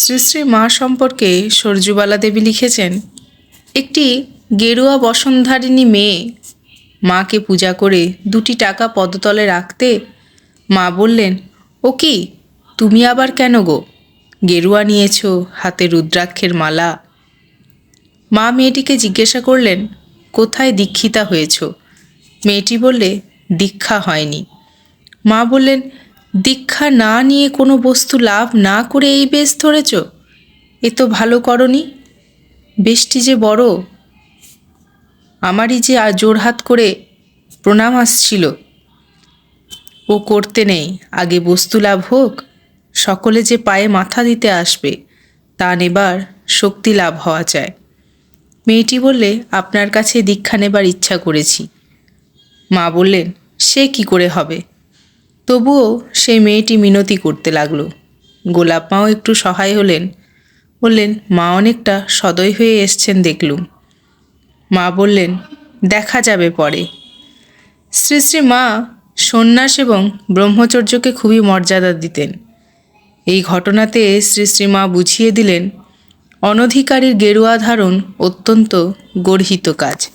শ্রী শ্রী মা সম্পর্কে সরজুবালা দেবী লিখেছেন, একটি গেরুয়া বসনধারিণী মেয়ে মাকে পূজা করে দুটি টাকা পদতলে রাখতে মা বললেন, ও কি? তুমি আবার কেন গো? গেরুয়া নিয়েছো হাতে রুদ্রাক্ষের মালা। মা মেয়েটিকে জিজ্ঞাসা করলেন, কোথায় দীক্ষিতা হয়েছ? মেয়েটি বললে, দীক্ষা হয়নি। মা বললেন দীক্ষা না নিয়ে কোনো বস্তু লাভ না করে এই বেশ ধরেছ? এ তো ভালো করনি। বেশটি যে বড়। আমারই যে জোড়হাত করে প্রণাম আসছিল। ও করতে নেই। আগে বস্তু লাভ হোক, সকলে যে পায়ে মাথা দিতে আসবে, তা নেবার শক্তি লাভ হওয়া চায় মেয়েটি বললে, আপনার কাছে দীক্ষা নেবার ইচ্ছা করেছি। মা বললেন, সে কি করে হবে? তবুও সেই মেয়েটি মিনতি করতে লাগল। গোলাপ মাও একটু সহায় হলেন। বললেন, মা অনেকটা সদয় হয়ে এসছেন দেখলুম। মা বললেন, দেখা যাবে পরে। শ্রী শ্রী মা সন্ন্যাস এবং ব্রহ্মচর্যকে খুবই মর্যাদা দিতেন। এই ঘটনাতে শ্রী শ্রী মা বুঝিয়ে দিলেন, অনধিকারীর গেরুয়া ধারণ অত্যন্ত গর্হিত কাজ।